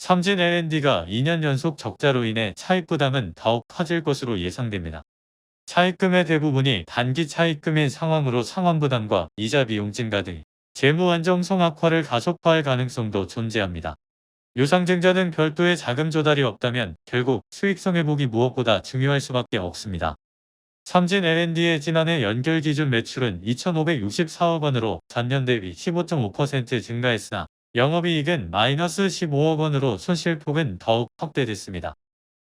삼진 L&D가 2년 연속 적자로 인해 차익 부담은 더욱 커질 것으로 예상됩니다. 차입금의 대부분이 단기 차입금인 상황으로 상환 부담과 이자 비용 증가 등 재무 안정성 악화를 가속화할 가능성도 존재합니다. 유상증자는 별도의 자금 조달이 없다면 결국 수익성 회복이 무엇보다 중요할 수밖에 없습니다. 삼진 L&D의 지난해 연결 기준 매출은 2,564억 원으로 전년 대비 15.5% 증가했으나 영업이익은 마이너스 15억 원으로 손실폭은 더욱 확대됐습니다.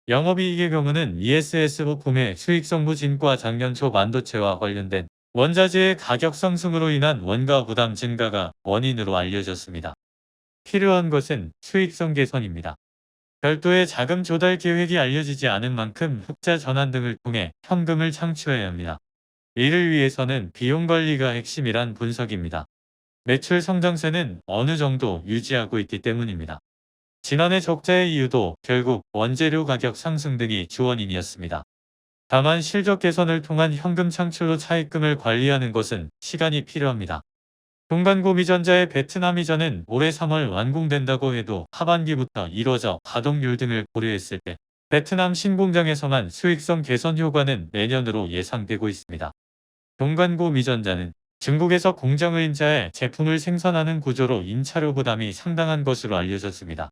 영업이익의 경우는 ESS 부품의 수익성부 진과 작년 초 반도체와 관련된 원자재의 가격 상승으로 인한 원가 부담 증가가 원인으로 알려졌습니다. 필요한 것은 수익성 개선입니다. 별도의 자금 조달 계획이 알려지지 않은 만큼 흑자 전환 등을 통해 현금을 창출해야 합니다. 이를 위해서는 비용 관리가 핵심이란 분석입니다. 매출 성장세는 어느 정도 유지하고 있기 때문입니다. 지난해 적자의 이유도 결국 원재료 가격 상승 등이 주원인이었습니다. 다만 실적 개선을 통한 현금 창출로 차입금을 관리하는 것은 시간이 필요합니다. 동간고미전자의 베트남 이전은 올해 3월 완공된다고 해도 하반기부터 이뤄져 가동률 등을 고려했을 때 베트남 신공장에서만 수익성 개선 효과는 내년으로 예상되고 있습니다. 동간고미전자는 중국에서 공장을 인자해 제품을 생산하는 구조로 인차료 부담이 상당한 것으로 알려졌습니다.